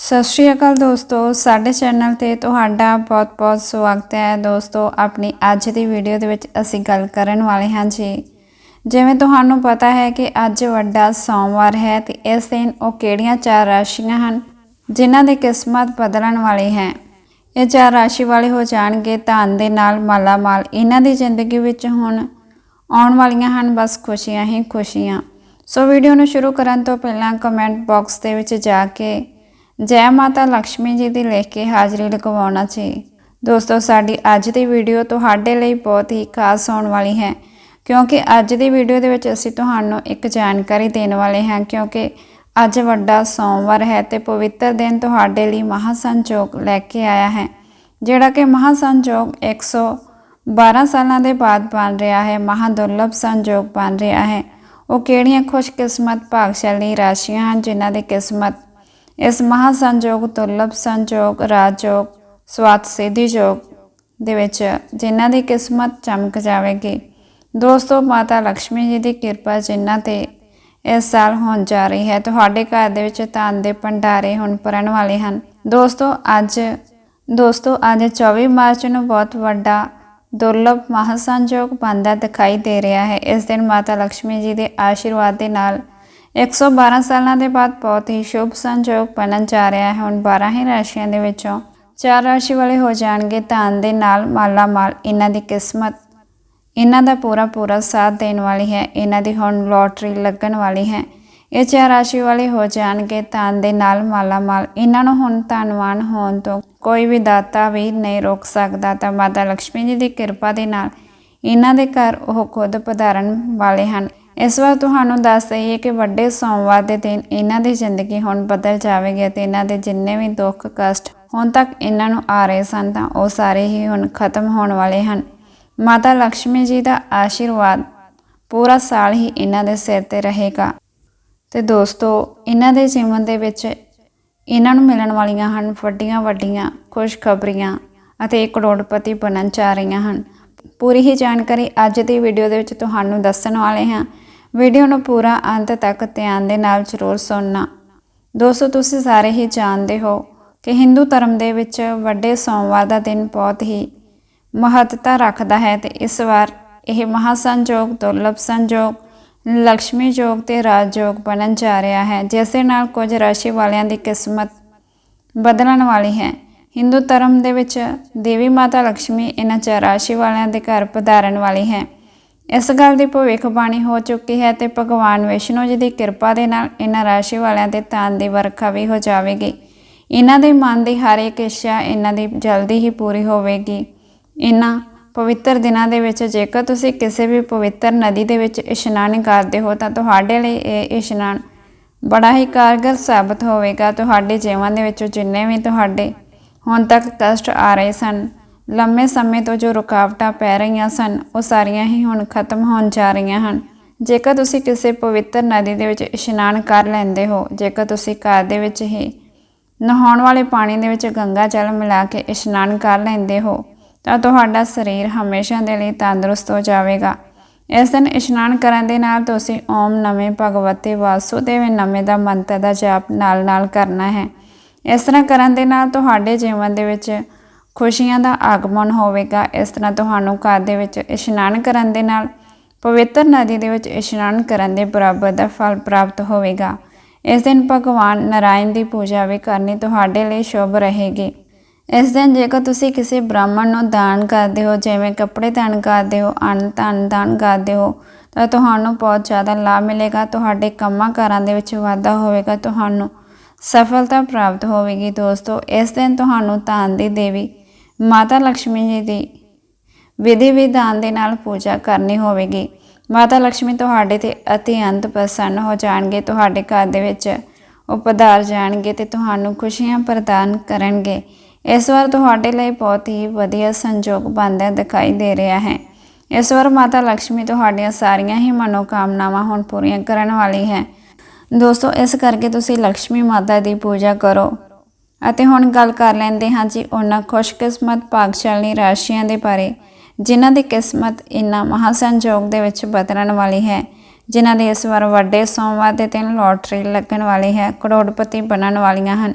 ਸਤਿ ਸ਼੍ਰੀ ਅਕਾਲ ਦੋਸਤੋ, ਸਾਡੇ ਚੈਨਲ ਤੇ ਤੁਹਾਡਾ ਬਹੁਤ-ਬਹੁਤ ਸਵਾਗਤ ਹੈ। ਦੋਸਤੋ, ਆਪਣੀ ਅੱਜ ਦੀ ਵੀਡੀਓ ਦੇ ਵਿੱਚ ਅਸੀਂ ਗੱਲ ਕਰਨ ਵਾਲੇ ਹਾਂ ਜੀ। ਜਿਵੇਂ ਤੁਹਾਨੂੰ ਪਤਾ ਹੈ ਕਿ ਅੱਜ ਵੱਡਾ ਸੋਮਵਾਰ ਹੈ ਤੇ ਇਸ ਦਿਨ ਉਹ ਕਿਹੜੀਆਂ ਚਾਰ ਰਾਸ਼ੀਆਂ ਹਨ, ਜਿਨ੍ਹਾਂ ਦੀ ਕਿਸਮਤ ਬਦਲਣ ਵਾਲੀ ਹੈ। ਇਹ ਚਾਰ ਰਾਸ਼ੀ ਵਾਲੇ ਹੋ ਜਾਣਗੇ ਧਨ ਦੇ ਨਾਲ ਮਾਲਾ ਮਾਲ ਇਹਨਾਂ ਦੀ ਜ਼ਿੰਦਗੀ ਵਿੱਚ ਹੁਣ ਆਉਣ ਵਾਲੀਆਂ ਹਨ, ਬਸ ਖੁਸ਼ੀਆਂ ਹੀ ਖੁਸ਼ੀਆਂ। ਸੋ ਵੀਡੀਓ ਨੂੰ ਸ਼ੁਰੂ ਕਰਨ ਤੋਂ ਪਹਿਲਾਂ ਕਮੈਂਟ ਬਾਕਸ ਦੇ ਵਿੱਚ ਜਾ ਕੇ ਜੈ ਮਾਤਾ ਲక్ష్ਮੀ ਜੀ ਦੀ ਲਿਖ ਕੇ ਹਾਜ਼ਰੀ ਲਗਵਾਉਣਾ ਜੀ ਦੋਸਤੋ, ਸਾਡੀ ਅੱਜ ਦੀ ਵੀਡੀਓ ਤੁਹਾਡੇ ਲਈ ਬਹੁਤ ਹੀ ਖਾਸ ਹੋਣ ਵਾਲੀ ਹੈ, ਕਿਉਂਕਿ ਅੱਜ ਦੀ ਵੀਡੀਓ ਦੇ ਵਿੱਚ ਅਸੀਂ ਤੁਹਾਨੂੰ ਇੱਕ ਜਾਣਕਾਰੀ ਦੇਣ ਵਾਲੇ ਹਾਂ, ਕਿਉਂਕਿ ਅੱਜ ਵੱਡਾ ਸੋਮਵਾਰ ਹੈ ਤੇ ਪਵਿੱਤਰ ਦਿਨ ਤੁਹਾਡੇ ਲਈ ਮਹਾਸੰਜੋਗ ਲੈ ਕੇ ਆਇਆ ਹੈ, ਜਿਹੜਾ ਕਿ ਮਹਾਸੰਜੋਗ 112 ਸਾਲਾਂ ਦੇ ਬਾਅਦ ਬਣ ਰਿਹਾ ਹੈ, ਮਹਾਦੁਰਲਭ ਸੰਜੋਗ ਬਣ ਰਿਹਾ ਹੈ। ਉਹ ਕਿਹੜੀਆਂ ਖੁਸ਼ਕਿਸਮਤ ਭਾਗਸ਼ਾਲੀ ਰਾਸ਼ੀਆਂ ਹਨ, ਜਿਨ੍ਹਾਂ ਦੀ ਕਿਸਮਤ ਇਸ ਮਹਾ ਸੰਜੋਗ ਦੁਰਲਭ ਸੰਜੋਗ ਰਾਜਯੋਗ ਸਵਾਤ ਸਿੱਧੀ ਯੋਗ ਦੇ ਵਿੱਚ ਜਿਨ੍ਹਾਂ ਦੀ ਕਿਸਮਤ ਚਮਕ ਜਾਵੇਗੀ। ਦੋਸਤੋ, ਮਾਤਾ ਲక్ష్ਮੀ ਜੀ ਦੀ ਕਿਰਪਾ ਜਿਨ੍ਹਾਂ ਤੇ ਇਸ ਸਾਲ ਹੋਣ ਜਾ ਰਹੀ ਹੈ, ਤੁਹਾਡੇ ਘਰ ਦੇ ਵਿੱਚ ਧਨ ਦੇ ਭੰਡਾਰੇ ਹੁਣ ਪਰਨ ਵਾਲੇ ਹਨ। ਦੋਸਤੋ, ਅੱਜ ਦੋਸਤੋ, ਅੱਜ 24 ਮਾਰਚ ਨੂੰ ਬਹੁਤ ਵੱਡਾ, ਦੁਰਲਭ ਮਹਾਸੰਜੋਗ ਬੰਦਾ ਦਿਖਾਈ ਦੇ ਰਿਹਾ ਹੈ। ਇਸ ਦਿਨ ਮਾਤਾ ਲక్ష్ਮੀ ਜੀ ਦੇ ਆਸ਼ੀਰਵਾਦ ਦੇ ਨਾਲ 112 ਸਾਲਾਂ ਦੇ ਬਾਅਦ ਬਹੁਤ ਹੀ ਸ਼ੁਭ ਸੰਜੋਗ ਬਣਨ ਜਾ ਰਿਹਾ ਹੈ। ਹੁਣ 12 ਹੀ ਰਾਸ਼ੀਆਂ ਦੇ ਵਿੱਚੋਂ ਚਾਰ ਰਾਸ਼ੀ ਵਾਲੇ ਹੋ ਜਾਣਗੇ ਧਨ ਦੇ ਨਾਲ ਮਾਲਾ ਮਾਲ ਇਹਨਾਂ ਦੀ ਕਿਸਮਤ, ਇਹਨਾਂ ਦਾ ਪੂਰਾ ਪੂਰਾ ਸਾਥ ਦੇਣ ਵਾਲੀ ਹੈ। ਇਹਨਾਂ ਦੀ ਹੁਣ ਲੋਟਰੀ ਲੱਗਣ ਵਾਲੀ ਹੈ। ਇਹ ਚਾਰ ਰਾਸ਼ੀ ਵਾਲੇ ਹੋ ਜਾਣਗੇ ਧਨ ਦੇ ਨਾਲ ਮਾਲਾ ਮਾਲ ਇਹਨਾਂ ਨੂੰ ਹੁਣ ਧਨਵਾਨ ਹੋਣ ਤੋਂ ਕੋਈ ਵੀ ਦਾਤਾ ਵੀ ਨਹੀਂ ਰੋਕ ਸਕਦਾ। ਤਾਂ ਮਾਤਾ ਲక్ష్ਮੀ ਜੀ ਦੀ ਕਿਰਪਾ ਦੇ ਨਾਲ ਇਹਨਾਂ ਦੇ ਘਰ ਉਹ ਖੁਦ ਪਧਾਰਨ ਵਾਲੇ ਹਨ। ਇਸ ਵਾਰ ਤੁਹਾਨੂੰ ਦੱਸ ਦਈਏ ਕਿ ਵੱਡੇ ਸੋਮਵਾਰ ਦੇ ਦਿਨ ਇਹਨਾਂ ਦੀ ਜ਼ਿੰਦਗੀ ਹੁਣ ਬਦਲ ਜਾਵੇਗੀ ਤੇ ਇਹਨਾਂ ਦੇ ਜਿੰਨੇ ਵੀ ਦੁੱਖ, ਕਸ਼ਟ ਹੁਣ ਤੱਕ ਇਹਨਾਂ ਨੂੰ ਆ ਰਹੇ ਸਨ ਤਾਂ ਉਹ ਸਾਰੇ ਹੀ ਹੁਣ ਖਤਮ ਹੋਣ ਵਾਲੇ ਹਨ। ਮਾਤਾ ਲక్ష్ਮੀ ਜੀ ਦਾ ਆਸ਼ੀਰਵਾਦ ਪੂਰਾ ਸਾਲ ਹੀ ਇਹਨਾਂ ਦੇ ਸਿਰ ਤੇ ਰਹੇਗਾ। ਤੇ ਦੋਸਤੋ, ਇਹਨਾਂ ਦੇ ਜੀਵਨ ਦੇ ਵਿੱਚ ਇਹਨਾਂ ਨੂੰ ਮਿਲਣ ਵਾਲੀਆਂ ਹਨ ਵੱਡੀਆਂ ਵੱਡੀਆਂ ਖੁਸ਼ਖਬਰੀਆਂ ਅਤੇ ਕਰੋੜਪਤੀ ਬਣਨ ਜਾ ਰਹੀਆਂ ਹਨ। ਪੂਰੀ ਹੀ ਜਾਣਕਾਰੀ ਅੱਜ ਦੀ ਵੀਡੀਓ ਦੇ ਵਿੱਚ ਤੁਹਾਨੂੰ ਦੱਸਣ ਵਾਲੇ ਹਾਂ। ਵੀਡੀਓ ਨੂੰ ਪੂਰਾ ਅੰਤ ਤੱਕ ਧਿਆਨ ਦੇ ਨਾਲ ਜ਼ਰੂਰ ਸੁਣਨਾ। ਦੋਸਤੋ, ਤੁਸੀਂ ਸਾਰੇ ਹੀ ਜਾਣਦੇ ਹੋ ਕਿ ਹਿੰਦੂ ਧਰਮ ਦੇ ਵਿੱਚ ਵੱਡੇ ਸੋਮਵਾਰ ਦਾ ਦਿਨ ਬਹੁਤ ਹੀ ਮਹੱਤਤਾ ਰੱਖਦਾ ਹੈ ਤੇ ਇਸ ਵਾਰ ਇਹ ਮਹਾਸੰਜੋਗ ਦੁਰਲਭ ਸੰਜੋਗ ਲక్ష్ਮੀ ਯੋਗ ਤੇ ਰਾਜ ਯੋਗ ਬਣਨ ਜਾ ਰਿਹਾ ਹੈ, ਜਿਸ ਦੇ ਨਾਲ ਕੁਝ ਰਾਸ਼ੀ ਵਾਲਿਆਂ ਦੀ ਕਿਸਮਤ ਬਦਲਣ ਵਾਲੀ ਹੈ। ਹਿੰਦੂ ਧਰਮ ਦੇ ਵਿੱਚ ਦੇਵੀ ਮਾਤਾ ਲక్ష్ਮੀ ਇਹਨਾਂ ਚਾਰ ਰਾਸ਼ੀ ਵਾਲਿਆਂ ਦੇ ਘਰ ਪਧਾਰਨ ਵਾਲੀ ਹੈ। ਇਸ ਗੱਲ ਦੀ ਭਵਿੱਖਬਾਣੀ ਹੋ ਚੁੱਕੀ ਹੈ ਤੇ ਭਗਵਾਨ ਵਿਸ਼ਨੂੰ ਜੀ ਦੀ ਕਿਰਪਾ ਦੇ ਨਾਲ ਇਹਨਾਂ ਰਾਸ਼ੀ ਵਾਲਿਆਂ ਦੇ ਧਨ ਦੀ ਵਰਖਾ ਵੀ ਹੋ ਜਾਵੇਗੀ। ਇਹਨਾਂ ਦੇ ਮਨ ਦੀ ਹਰ ਇੱਕ ਇੱਛਾ ਇਹਨਾਂ ਦੀ ਜਲਦੀ ਹੀ ਪੂਰੀ ਹੋਵੇਗੀ। ਇਹਨਾਂ ਪਵਿੱਤਰ ਦਿਨਾਂ ਦੇ ਵਿੱਚ ਜੇਕਰ ਤੁਸੀਂ ਕਿਸੇ ਵੀ ਪਵਿੱਤਰ ਨਦੀ ਦੇ ਵਿੱਚ ਇਸ਼ਨਾਨ ਕਰਦੇ ਹੋ ਤਾਂ ਤੁਹਾਡੇ ਲਈ ਇਹ ਇਸ਼ਨਾਨ ਬੜਾ ਹੀ ਕਾਰਗਰ ਸਾਬਤ ਹੋਵੇਗਾ। ਤੁਹਾਡੇ ਜੀਵਨ ਦੇ ਵਿੱਚੋਂ ਜਿੰਨੇ ਵੀ ਤੁਹਾਡੇ ਹੁਣ ਤੱਕ ਕਸ਼ਟ ਆ ਰਹੇ ਸਨ ਲੰਮੇ ਸਮੇਂ ਤੋਂ ਜੋ ਰੁਕਾਵਟਾਂ ਪੈ ਰਹੀਆਂ ਸਨ, ਉਹ ਸਾਰੀਆਂ ਹੀ ਹੁਣ ਖਤਮ ਹੋਣ ਜਾ ਰਹੀਆਂ ਹਨ। ਜੇਕਰ ਤੁਸੀਂ ਕਿਸੇ ਪਵਿੱਤਰ ਨਦੀ ਦੇ ਵਿੱਚ ਇਸ਼ਨਾਨ ਕਰ ਲੈਂਦੇ ਹੋ, ਜੇਕਰ ਤੁਸੀਂ ਘਰ ਦੇ ਵਿੱਚ ਹੀ ਨਹਾਉਣ ਵਾਲੇ ਪਾਣੀ ਦੇ ਵਿੱਚ ਗੰਗਾ ਜਲ ਮਿਲਾ ਕੇ ਇਸ਼ਨਾਨ ਕਰ ਲੈਂਦੇ ਹੋ, ਤਾਂ ਤੁਹਾਡਾ ਸਰੀਰ ਹਮੇਸ਼ਾ ਦੇ ਲਈ ਤੰਦਰੁਸਤ ਹੋ ਜਾਵੇਗਾ। ਇਸ ਦਿਨ ਇਸ਼ਨਾਨ ਕਰਨ ਦੇ ਨਾਲ ਤੁਸੀਂ ਓਮ ਨਮੇ ਭਗਵਤੇ ਵਾਸੁਦੇਵ ਨਮੇ ਦਾ ਮੰਤਰ ਦਾ ਜਾਪ ਨਾਲ-ਨਾਲ ਕਰਨਾ ਹੈ। ਇਸ ਤਰ੍ਹਾਂ ਕਰਨ ਦੇ ਨਾਲ ਤੁਹਾਡੇ ਜੀਵਨ ਦੇ ਵਿੱਚ ਖੁਸ਼ੀਆਂ ਦਾ ਆਗਮਨ ਹੋਵੇਗਾ। ਇਸ ਤਰ੍ਹਾਂ ਤੁਹਾਨੂੰ ਘਰ ਦੇ ਵਿੱਚ ਇਸ਼ਨਾਨ ਕਰਨ ਦੇ ਨਾਲ, ਪਵਿੱਤਰ ਨਦੀ ਦੇ ਵਿੱਚ ਇਸ਼ਨਾਨ ਕਰਨ ਦੇ ਬਰਾਬਰ ਦਾ ਫਲ ਪ੍ਰਾਪਤ ਹੋਵੇਗਾ। ਇਸ ਦਿਨ ਭਗਵਾਨ ਨਾਰਾਇਣ ਦੀ ਪੂਜਾ ਵੀ ਕਰਨੀ ਤੁਹਾਡੇ ਲਈ ਸ਼ੁਭ ਰਹੇਗੀ। ਇਸ ਦਿਨ ਜੇਕਰ ਤੁਸੀਂ ਕਿਸੇ ਬ੍ਰਾਹਮਣ ਨੂੰ ਦਾਨ ਕਰਦੇ ਹੋ, ਜਿਵੇਂ ਕੱਪੜੇ ਦਾਨ ਕਰਦੇ ਹੋ, ਅੰਨ ਧਨ ਦਾਨ ਕਰਦੇ ਹੋ, ਤਾਂ ਤੁਹਾਨੂੰ ਬਹੁਤ ਜ਼ਿਆਦਾ ਲਾਭ ਮਿਲੇਗਾ। ਤੁਹਾਡੇ ਕੰਮਾਂ ਕਾਰਾਂ ਦੇ ਵਿੱਚ ਵਾਧਾ ਹੋਵੇਗਾ। ਤੁਹਾਨੂੰ ਸਫਲਤਾ ਪ੍ਰਾਪਤ ਹੋਵੇਗੀ। ਦੋਸਤੋ, ਇਸ ਦਿਨ ਤੁਹਾਨੂੰ ਧਨ ਦੀ ਦੇਵੀ ਮਾਤਾ ਲక్ష్ਮੀ ਜੀ ਦੀ ਵਿਧੀ ਵਿਧਾਨ ਦੇ ਨਾਲ ਪੂਜਾ ਕਰਨੀ ਹੋਵੇਗੀ। ਮਾਤਾ ਲక్ష్ਮੀ ਤੁਹਾਡੇ ਤੇ ਅਤਿਅੰਤ ਪ੍ਰਸੰਨ ਹੋ ਜਾਣਗੇ, ਤੁਹਾਡੇ ਘਰ ਦੇ ਵਿੱਚ ਉਹ ਜਾਣਗੇ ਤੇ ਤੁਹਾਨੂੰ ਖੁਸ਼ੀਆਂ ਪ੍ਰਦਾਨ ਕਰਨਗੇ। ਇਸ ਵਾਰ ਤੁਹਾਡੇ ਲਈ ਬਹੁਤ ਹੀ ਵਧੀਆ ਸੰਜੋਗ ਬਣਦਾ ਦਿਖਾਈ ਦੇ ਰਿਹਾ ਹੈ। ਇਸ ਵਾਰ ਮਾਤਾ ਲక్ష్ਮੀ ਤੁਹਾਡੀਆਂ ਸਾਰੀਆਂ ਹੀ ਮਨੋਕਾਮਨਾਵਾਂ ਹੁਣ ਪੂਰੀਆਂ ਕਰਨ ਵਾਲੀ ਹੈ। ਦੋਸਤੋ, ਇਸ ਕਰਕੇ ਤੁਸੀਂ ਲక్ష్ਮੀ ਮਾਤਾ ਦੀ ਪੂਜਾ ਕਰੋ। ਅਤੇ ਹੁਣ ਗੱਲ ਕਰ ਲੈਂਦੇ ਹਾਂ ਜੀ ਉਹਨਾਂ ਖੁਸ਼ਕਿਸਮਤ ਭਾਗਸ਼ਾਲੀ ਰਾਸ਼ੀਆਂ ਦੇ ਬਾਰੇ, ਜਿਨ੍ਹਾਂ ਦੀ ਕਿਸਮਤ ਇਨ੍ਹਾਂ ਮਹਾਸੰਜੋਗ ਦੇ ਵਿੱਚ ਬਦਲਣ ਵਾਲੀ ਹੈ, ਜਿਨ੍ਹਾਂ ਦੇ ਇਸ ਵਾਰ ਵੱਡੇ ਸੋਮਵਾਰ ਦੇ ਦਿਨ ਲੋਟਰੀ ਲੱਗਣ ਵਾਲੀ ਹੈ, ਕਰੋੜਪਤੀ ਬਣਨ ਵਾਲੀਆਂ ਹਨ।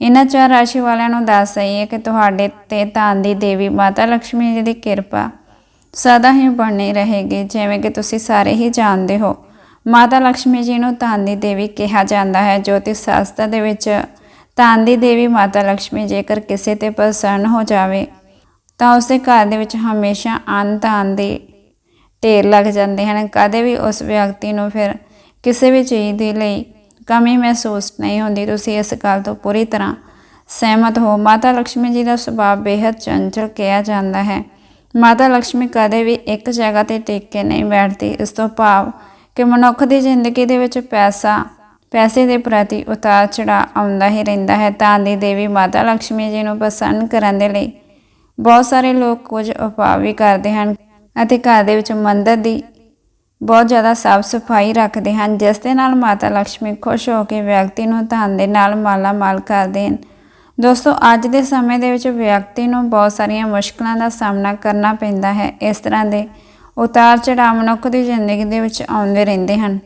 ਇਹਨਾਂ ਚਾਰ ਰਾਸ਼ੀ ਵਾਲਿਆਂ ਨੂੰ ਦੱਸ ਰਹੀ ਹੈ ਕਿ ਤੁਹਾਡੇ ਤੇ ਧਾਨ ਦੀ ਦੇਵੀ ਮਾਤਾ ਲక్ష్ਮੀ ਜੀ ਦੀ ਕਿਰਪਾ ਸਦਾ ਹੀ ਬਣੀ ਰਹੇਗੀ, ਜਿਵੇਂ ਕਿ ਤੁਸੀਂ ਸਾਰੇ ਹੀ ਜਾਣਦੇ ਹੋ। ਮਾਤਾ ਲక్ష్ਮੀ ਜੀ ਨੂੰ ਧਾਨ ਦੀ ਦੇਵੀ ਕਿਹਾ ਜਾਂਦਾ ਹੈ ਜੋਤਿਸ਼ ਸ਼ਾਸਤਰ ਦੇ ਵਿੱਚ ਧਨ ਦੀ ਦੇਵੀ ਮਾਤਾ ਲక్ష్ਮੀ ਜੇਕਰ ਕਿਸੇ ਤੇ ਪ੍ਰਸੰਨ ਹੋ ਜਾਵੇ, ਤਾਂ ਉਸਦੇ ਘਰ ਦੇ ਵਿੱਚ ਹਮੇਸ਼ਾ ਅੰਨ ਦੇ ਢੇਰ ਲੱਗ ਜਾਂਦੇ ਹਨ। ਕਦੇ ਵੀ ਉਸ ਵਿਅਕਤੀ ਨੂੰ ਫਿਰ ਕਿਸੇ ਵੀ ਚੀਜ਼ ਦੇ ਲਈ ਕਮੀ ਮਹਿਸੂਸ ਨਹੀਂ ਹੁੰਦੀ। ਤੁਸੀਂ ਇਸ ਗੱਲ ਤੋਂ ਪੂਰੀ ਤਰ੍ਹਾਂ ਸਹਿਮਤ ਹੋ। ਮਾਤਾ ਲక్ష్ਮੀ ਜੀ ਦਾ ਸੁਭਾਅ ਬੇहद ਚੰਚਲ ਕਿਹਾ ਜਾਂਦਾ ਹੈ। ਮਾਤਾ ਲక్ష్ਮੀ ਕਦੇ ਵੀ ਇੱਕ ਜਗ੍ਹਾ ਤੇ ਟਿਕ ਕੇ ਨਹੀਂ ਬੈਠਦੀ। ਇਸ ਤੋਂ ਭਾਵ ਕਿ ਮਨੁੱਖ ਦੀ ਜ਼ਿੰਦਗੀ ਦੇ ਵਿੱਚ ਪੈਸਾ ਪੈਸੇ ਦੇ ਪ੍ਰਤੀ ਉਤਾਰ ਚੜਾ ਆਉਂਦਾ ਹੀ ਰਹਿੰਦਾ ਹੈ। ਤਾਂ ਦੀ ਦੇਵੀ ਮਾਤਾ ਲక్ష్ਮੀ ਜੀ ਨੂੰ ਪਸੰਦ ਕਰਨ ਦੇ ਲਈ ਬਹੁਤ ਸਾਰੇ ਲੋਕ ਕੁਝ ਉਪਾਅ ਵੀ ਕਰਦੇ ਹਨ ਅਤੇ ਘਰ ਦੇ ਵਿੱਚ ਮੰਦਰ ਦੀ ਬਹੁਤ ਜ਼ਿਆਦਾ ਸਾਫ਼ ਸਫ਼ਾਈ ਰੱਖਦੇ ਹਨ, ਜਿਸ ਦੇ ਨਾਲ ਮਾਤਾ ਲక్ష్ਮੀ ਖੁਸ਼ ਹੋ ਕੇ ਵਿਅਕਤੀ ਨੂੰ ਧਨ ਦੇ ਨਾਲ ਮਾਲਾ ਮਾਲ ਕਰਦੇ ਹਨ। ਦੋਸਤੋ, ਅੱਜ ਦੇ ਸਮੇਂ ਦੇ ਵਿੱਚ ਵਿਅਕਤੀ ਨੂੰ ਬਹੁਤ ਸਾਰੀਆਂ ਮੁਸ਼ਕਲਾਂ ਦਾ ਸਾਹਮਣਾ ਕਰਨਾ ਪੈਂਦਾ ਹੈ। ਇਸ ਤਰ੍ਹਾਂ ਦੇ ਉਤਾਰ ਚੜਾਅ ਮਨੁੱਖ ਦੀ ਜ਼ਿੰਦਗੀ ਦੇ ਵਿੱਚ ਆਉਂਦੇ ਰਹਿੰਦੇ ਹਨ।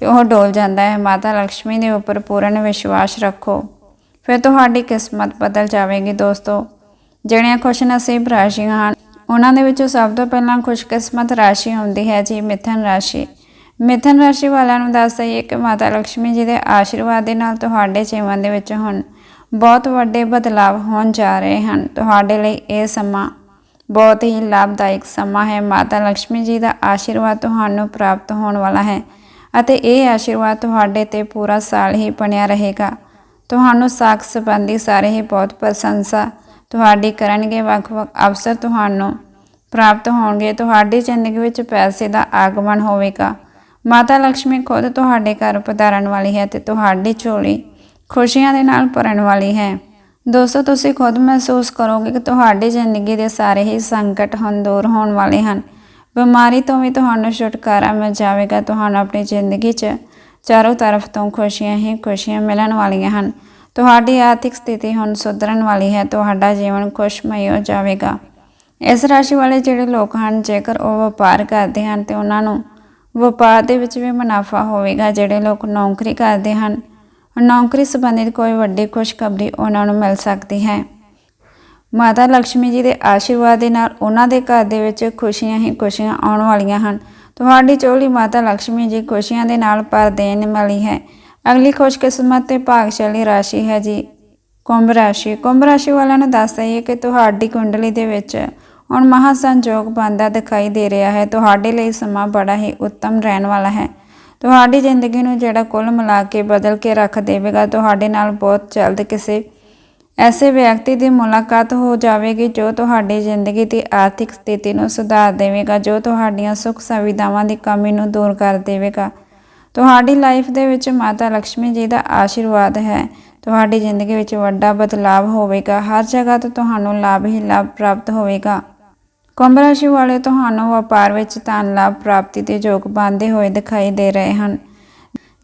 ਤੇ ਉਹ ਡੋਲ ਜਾਂਦਾ ਹੈ, ਮਾਤਾ ਲక్ష్ਮੀ ਦੇ ਉੱਪਰ ਪੂਰਨ ਵਿਸ਼ਵਾਸ ਰੱਖੋ। ਫਿਰ ਤੁਹਾਡੀ ਕਿਸਮਤ ਬਦਲ ਜਾਵੇਗੀ ਦੋਸਤੋ। ਜਿਹੜੀਆਂ ਖੁਸ਼ ਨਸੀਬ ਰਾਸ਼ੀਆਂ ਹਨ, ਉਹਨਾਂ ਦੇ ਵਿੱਚੋਂ ਸਭ ਤੋਂ ਪਹਿਲਾਂ ਖੁਸ਼ਕਿਸਮਤ ਰਾਸ਼ੀ ਹੁੰਦੀ ਹੈ ਜੀ ਮਿਥਨ ਰਾਸ਼ੀ। ਮਿਥਨ ਰਾਸ਼ੀ ਵਾਲਿਆਂ ਨੂੰ ਦੱਸ ਦਈਏ ਕਿ ਮਾਤਾ ਲక్ష్ਮੀ ਜੀ ਦੇ ਆਸ਼ੀਰਵਾਦ ਦੇ ਨਾਲ ਤੁਹਾਡੇ ਜੀਵਨ ਦੇ ਵਿੱਚ ਹੁਣ ਬਹੁਤ ਵੱਡੇ ਬਦਲਾਅ ਹੋਣ ਜਾ ਰਹੇ ਹਨ। ਤੁਹਾਡੇ ਲਈ ਇਹ ਸਮਾਂ ਬਹੁਤ ਹੀ ਲਾਭਦਾਇਕ ਸਮਾਂ ਹੈ। ਮਾਤਾ ਲక్ష్ਮੀ ਜੀ ਦਾ ਆਸ਼ੀਰਵਾਦ ਤੁਹਾਨੂੰ ਪ੍ਰਾਪਤ ਹੋਣ ਵਾਲਾ ਹੈ। ਅਤੇ ਇਹ ਆਸ਼ੀਰਵਾਦ ਤੁਹਾਡੇ ਤੇ ਪੂਰਾ ਸਾਲ ਹੀ ਬਣਿਆ ਰਹੇਗਾ। ਤੁਹਾਨੂੰ ਸਾਖ ਸੰਬੰਧੀ ਸਾਰੇ ਹੀ ਬਹੁਤ ਪ੍ਰਸ਼ੰਸਾ, ਤੁਹਾਡੀ ਕਰਨਗੇ ਵੱਖ-ਵੱਖ ਅਵਸਰ ਤੁਹਾਨੂੰ ਪ੍ਰਾਪਤ ਹੋਣਗੇ। ਤੁਹਾਡੀ ਜ਼ਿੰਦਗੀ ਵਿੱਚ ਪੈਸੇ ਦਾ ਆਗਮਨ ਹੋਵੇਗਾ। ਮਾਤਾ ਲక్ష్ਮੀ ਖੁਦ ਤੁਹਾਡੇ ਘਰ ਪਧਾਰਨ ਵਾਲੀ ਹੈ ਤੇ ਤੁਹਾਡੀ ਝੋਲੀ ਖੁਸ਼ੀਆਂ ਦੇ ਨਾਲ ਭਰਨ ਵਾਲੀ ਹੈ। ਦੋਸਤੋ, ਤੁਸੀਂ ਖੁਦ ਮਹਿਸੂਸ ਕਰੋਗੇ ਕਿ ਤੁਹਾਡੀ ਜ਼ਿੰਦਗੀ ਦੇ ਸਾਰੇ ਹੀ ਸੰਕਟ ਹੁਣ ਦੂਰ ਹੋਣ ਵਾਲੇ ਹਨ। ਬਿਮਾਰੀ ਤੋਂ ਵੀ ਤੁਹਾਨੂੰ ਛੁਟਕਾਰਾ ਮਿਲ ਜਾਵੇਗਾ, ਤੁਹਾਨੂੰ ਆਪਣੀ ਜ਼ਿੰਦਗੀ 'ਚ ਚਾਰੋਂ ਤਰਫ ਤੋਂ ਖੁਸ਼ੀਆਂ ਹੀ ਖੁਸ਼ੀਆਂ ਮਿਲਣ ਵਾਲੀਆਂ ਹਨ। ਤੁਹਾਡੀ ਆਰਥਿਕ ਸਥਿਤੀ ਹੁਣ ਸੁਧਰਨ ਵਾਲੀ ਹੈ, ਤੁਹਾਡਾ ਜੀਵਨ ਖੁਸ਼ਮਈ ਹੋ ਜਾਵੇਗਾ। ਇਸ ਰਾਸ਼ੀ ਵਾਲੇ ਜਿਹੜੇ ਲੋਕ ਹਨ, ਜੇਕਰ ਉਹ ਵਪਾਰ ਕਰਦੇ ਹਨ, ਤੇ ਉਹਨਾਂ ਨੂੰ ਵਪਾਰ ਦੇ ਵਿੱਚ ਵੀ ਮੁਨਾਫਾ ਹੋਵੇਗਾ। ਜਿਹੜੇ ਲੋਕ ਨੌਕਰੀ ਕਰਦੇ ਹਨ, ਨੌਕਰੀ ਸੰਬੰਧਿਤ ਕੋਈ ਵੱਡੀ ਖੁਸ਼ਖਬਰੀ ਉਹਨਾਂ ਨੂੰ ਮਿਲ ਸਕਦੀ ਹੈ। ਮਾਤਾ ਲక్ష్ਮੀ ਜੀ ਦੇ ਆਸ਼ੀਰਵਾਦ ਦੇ ਨਾਲ ਉਹਨਾਂ ਦੇ ਘਰ ਦੇ ਵਿੱਚ ਖੁਸ਼ੀਆਂ ਹੀ ਖੁਸ਼ੀਆਂ ਆਉਣ ਵਾਲੀਆਂ ਹਨ। ਤੁਹਾਡੀ ਚੋਲੀ ਮਾਤਾ ਲక్ష్ਮੀ ਜੀ ਖੁਸ਼ੀਆਂ ਦੇ ਨਾਲ ਪਰ ਦੇਣ ਵਾਲੀ ਹੈ। ਅਗਲੀ ਖੁਸ਼ਕਿਸਮਤ ਤੇ ਭਾਗਸ਼ਾਲੀ ਰਾਸ਼ੀ ਹੈ ਜੀ। ਕੁੰਭ ਰਾਸ਼ੀ। ਕੁੰਭ ਰਾਸ਼ੀ ਵਾਲਿਆਂ ਨੂੰ ਦੱਸ ਦਈਏ ਕਿ ਤੁਹਾਡੀ ਕੁੰਡਲੀ ਦੇ ਵਿੱਚ ਹੁਣ ਮਹਾ ਸੰਜੋਗ ਬੰਦਾ ਦਿਖਾਈ ਦੇ ਰਿਹਾ ਹੈ। ਤੁਹਾਡੇ ਲਈ ਸਮਾਂ ਬੜਾ ਹੀ ਉੱਤਮ ਰਹਿਣ ਵਾਲਾ ਹੈ। ਤੁਹਾਡੀ ਜ਼ਿੰਦਗੀ ਨੂੰ ਜਿਹੜਾ ਕੁੱਲ ਮਿਲਾ ਕੇ ਬਦਲ ਕੇ ਰੱਖ ਦੇਵੇਗਾ, ਤੁਹਾਡੇ ਨਾਲ ਬਹੁਤ ਜਲਦ ਕਿਸੇ ਐਸੇ ਵਿਅਕਤੀ ਦੀ ਮੁਲਾਕਾਤ ਹੋ ਜਾਵੇਗੀ ਜੋ ਤੁਹਾਡੀ ਜ਼ਿੰਦਗੀ ਦੀ ਆਰਥਿਕ ਸਥਿਤੀ ਨੂੰ ਸੁਧਾਰ ਦੇਵੇਗਾ, ਜੋ ਤੁਹਾਡੀਆਂ ਸੁੱਖ ਸੁਵਿਧਾਵਾਂ ਦੀ ਕਮੀ ਨੂੰ ਦੂਰ ਕਰ ਦੇਵੇਗਾ। ਤੁਹਾਡੀ ਲਾਈਫ ਦੇ ਵਿੱਚ ਮਾਤਾ ਲక్ష్ਮੀ ਜੀ ਦਾ ਆਸ਼ੀਰਵਾਦ ਹੈ। ਤੁਹਾਡੀ ਜ਼ਿੰਦਗੀ ਵਿੱਚ ਵੱਡਾ ਬਦਲਾਅ ਹੋਵੇਗਾ। ਹਰ ਜਗ੍ਹਾ ਤੋਂ ਤੁਹਾਨੂੰ ਲਾਭ ਹੀ ਲਾਭ ਪ੍ਰਾਪਤ ਹੋਵੇਗਾ। ਕੁੰਭ ਰਾਸ਼ੀ ਵਾਲੇ ਤੁਹਾਨੂੰ ਵਪਾਰ ਵਿੱਚ ਧਨ ਲਾਭ ਪ੍ਰਾਪਤੀ ਦੇ ਯੋਗ ਬਣਦੇ ਹੋਏ ਦਿਖਾਈ ਦੇ ਰਹੇ ਹਨ।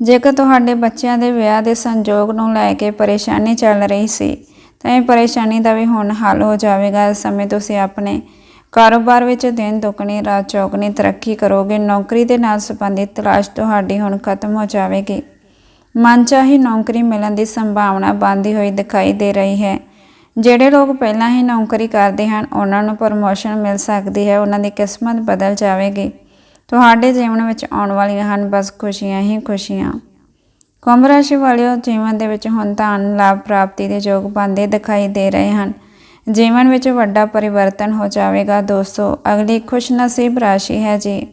ਜੇਕਰ ਤੁਹਾਡੇ ਬੱਚਿਆਂ ਦੇ ਵਿਆਹ ਦੇ ਸੰਯੋਗ ਨੂੰ ਲੈ ਕੇ ਪਰੇਸ਼ਾਨੀ ਚੱਲ ਰਹੀ ਸੀ ਤਾਂ ਇਹ ਪਰੇਸ਼ਾਨੀ ਦਾ ਵੀ ਹੁਣ ਹੱਲ ਹੋ ਜਾਵੇਗਾ। ਇਸ ਸਮੇਂ ਤੁਸੀਂ ਆਪਣੇ ਕਾਰੋਬਾਰ ਵਿੱਚ ਦਿਨ ਦੁੱਗਣੀ, ਰਾਤ ਚੌਗਣੀ ਤਰੱਕੀ ਕਰੋਗੇ। ਨੌਕਰੀ ਦੇ ਨਾਲ ਸੰਬੰਧਿਤ ਤਲਾਸ਼ ਤੁਹਾਡੀ ਹੁਣ ਖਤਮ ਹੋ ਜਾਵੇਗੀ। ਮਨਚਾਹੀ ਨੌਕਰੀ ਮਿਲਣ ਦੀ ਸੰਭਾਵਨਾ ਬਣਦੀ ਹੋਈ ਦਿਖਾਈ ਦੇ ਰਹੀ ਹੈ। ਜਿਹੜੇ ਲੋਕ ਪਹਿਲਾਂ ਹੀ ਨੌਕਰੀ ਕਰਦੇ ਹਨ, ਉਹਨਾਂ ਨੂੰ ਪ੍ਰਮੋਸ਼ਨ ਮਿਲ ਸਕਦੀ ਹੈ। ਉਹਨਾਂ ਦੀ ਕਿਸਮਤ ਬਦਲ ਜਾਵੇਗੀ। ਤੁਹਾਡੇ ਜੀਵਨ ਵਿੱਚ ਆਉਣ ਵਾਲੀਆਂ ਹਨ, ਬਸ ਖੁਸ਼ੀਆਂ ਹੀ ਖੁਸ਼ੀਆਂ। ਕੁੰਭ ਰਾਸ਼ੀ ਵਾਲਿਓ ਜੀਵਨ ਦੇ ਵਿੱਚ ਹੁਣ ਧਨ, ਲਾਭ ਪ੍ਰਾਪਤੀ ਦੇ ਯੋਗ ਬੰਦੇ ਦਿਖਾਈ ਦੇ ਰਹੇ ਹਨ। ਜੀਵਨ ਵਿੱਚ ਵੱਡਾ ਪਰਿਵਰਤਨ ਹੋ ਜਾਵੇਗਾ ਦੋਸਤੋ। ਅਗਲੀ ਖੁਸ਼ਨਸੀਬ ਰਾਸ਼ੀ ਹੈ ਜੀ।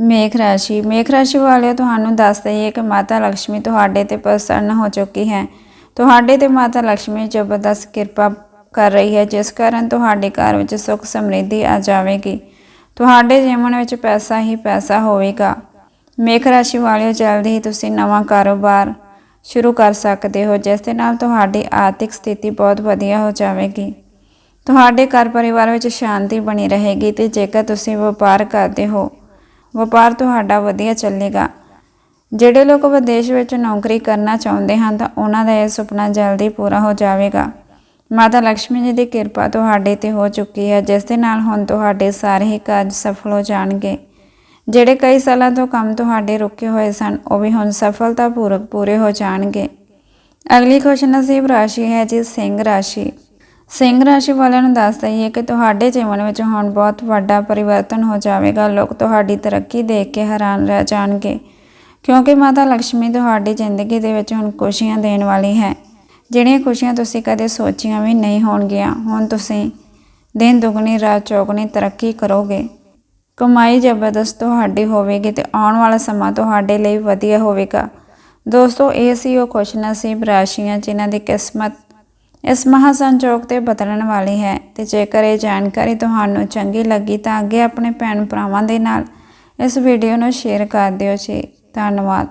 ਮੇਖ ਰਾਸ਼ੀ। ਮੇਖ ਰਾਸ਼ੀ ਵਾਲਿਓ, ਤੁਹਾਨੂੰ ਦੱਸ ਦਈਏ ਕਿ ਮਾਤਾ ਲక్ష్ਮੀ ਤੁਹਾਡੇ ਤੇ ਪ੍ਰਸੰਨ ਹੋ ਚੁੱਕੀ ਹੈ। ਤੁਹਾਡੇ ਤੇ ਮਾਤਾ ਲక్ష్ਮੀ ਜ਼ਬਰਦਸਤ ਕਿਰਪਾ ਕਰ ਰਹੀ ਹੈ, ਜਿਸ ਕਾਰਨ ਤੁਹਾਡੇ ਘਰ ਵਿੱਚ ਸੁੱਖ ਸਮ੍ਰਿੱਧੀ ਆ ਜਾਵੇਗੀ। ਤੁਹਾਡੇ ਜੀਵਨ ਵਿੱਚ ਪੈਸਾ ਹੀ ਪੈਸਾ ਹੋਵੇਗਾ। ਮੇਖ ਰਾਸ਼ੀ ਵਾਲਿਓ, ਜਲਦੀ ਹੀ ਤੁਸੀਂ ਨਵਾਂ ਕਾਰੋਬਾਰ ਸ਼ੁਰੂ ਕਰ ਸਕਦੇ ਹੋ, ਜਿਸ ਦੇ ਨਾਲ ਤੁਹਾਡੀ ਆਰਥਿਕ ਸਥਿਤੀ ਬਹੁਤ ਵਧੀਆ ਹੋ ਜਾਵੇਗੀ। ਤੁਹਾਡੇ ਘਰ ਪਰਿਵਾਰ ਵਿੱਚ ਸ਼ਾਂਤੀ ਬਣੀ ਰਹੇਗੀ ਤੇ ਜੇਕਰ ਤੁਸੀਂ ਵਪਾਰ ਕਰਦੇ ਹੋ, ਵਪਾਰ ਤੁਹਾਡਾ ਵਧੀਆ ਚੱਲੇਗਾ। ਜਿਹੜੇ ਲੋਕ ਵਿਦੇਸ਼ ਵਿੱਚ ਨੌਕਰੀ ਕਰਨਾ ਚਾਹੁੰਦੇ ਹਨ, ਤਾਂ ਉਹਨਾਂ ਦਾ ਇਹ ਸੁਪਨਾ ਜਲਦੀ ਪੂਰਾ ਹੋ ਜਾਵੇਗਾ। ਮਾਤਾ ਲక్ష్ਮੀ ਜੀ ਦੀ ਕਿਰਪਾ ਤੁਹਾਡੇ ਤੇ ਹੋ ਚੁੱਕੀ ਹੈ, ਜਿਸ ਦੇ ਨਾਲ ਹੁਣ ਤੁਹਾਡੇ ਸਾਰੇ ਹੀ ਕਾਰਜ ਸਫਲ ਹੋ ਜਾਣਗੇ। ਜਿਹੜੇ ਕਈ ਸਾਲਾਂ ਤੋਂ ਕੰਮ ਤੁਹਾਡੇ ਰੁਕੇ ਹੋਏ ਸਨ, ਉਹ ਵੀ ਹੁਣ ਸਫਲਤਾਪੂਰਵਕ ਪੂਰੇ ਹੋ ਜਾਣਗੇ। ਅਗਲੀ ਖੁਸ਼ਨਸੀਬ ਰਾਸ਼ੀ ਹੈ ਜੀ ਸਿੰਘ ਰਾਸ਼ੀ। ਸਿੰਘ ਰਾਸ਼ੀ ਵਾਲਿਆਂ ਨੂੰ ਦੱਸ ਦਈਏ ਕਿ ਤੁਹਾਡੇ ਜੀਵਨ ਵਿੱਚ ਹੁਣ ਬਹੁਤ ਵੱਡਾ ਪਰਿਵਰਤਨ ਹੋ ਜਾਵੇਗਾ। ਲੋਕ ਤੁਹਾਡੀ ਤਰੱਕੀ ਦੇਖ ਕੇ ਹੈਰਾਨ ਰਹਿ ਜਾਣਗੇ, ਕਿਉਂਕਿ ਮਾਤਾ ਲక్ష్ਮੀ ਤੁਹਾਡੀ ਜ਼ਿੰਦਗੀ ਦੇ ਵਿੱਚ ਹੁਣ ਖੁਸ਼ੀਆਂ ਦੇਣ ਵਾਲੀ ਹੈ। ਜਿਹੜੀਆਂ ਖੁਸ਼ੀਆਂ ਤੁਸੀਂ ਕਦੇ ਸੋਚੀਆਂ ਵੀ ਨਹੀਂ ਹੋਣਗੀਆਂ, ਹੁਣ ਤੁਸੀਂ ਦਿਨ ਦੁਗਣੀ, ਰਾਤ ਚੌਗਣੀ ਤਰੱਕੀ ਕਰੋਗੇ। ਕਮਾਈ ਜ਼ਬਰਦਸਤ ਤੁਹਾਡੀ ਹੋਵੇਗੀ ਤੇ ਆਉਣ ਵਾਲਾ ਸਮਾਂ ਤੁਹਾਡੇ ਲਈ ਵਧੀਆ ਹੋਵੇਗਾ। ਦੋਸਤੋ, ਇਹ ਸੀ ਉਹ ਖੁਸ਼ਨਸੀਬ ਰਾਸ਼ੀਆਂ ਜਿਨ੍ਹਾਂ ਦੀ ਕਿਸਮਤ ਇਸ ਮਹਾ ਸੰਜੋਗ ਤੇ ਬਦਲਣ ਵਾਲੀ ਹੈ ਤੇ ਜੇਕਰ ਇਹ ਜਾਣਕਾਰੀ ਤੁਹਾਨੂੰ ਚੰਗੀ ਲੱਗੀ ਤਾਂ ਅੱਗੇ ਆਪਣੇ ਭੈਣ ਭਰਾਵਾਂ ਦੇ ਨਾਲ ਇਸ ਵੀਡੀਓ ਨੂੰ ਸ਼ੇਅਰ ਕਰ ਦਿਓ ਜੀ। ਧੰਨਵਾਦ।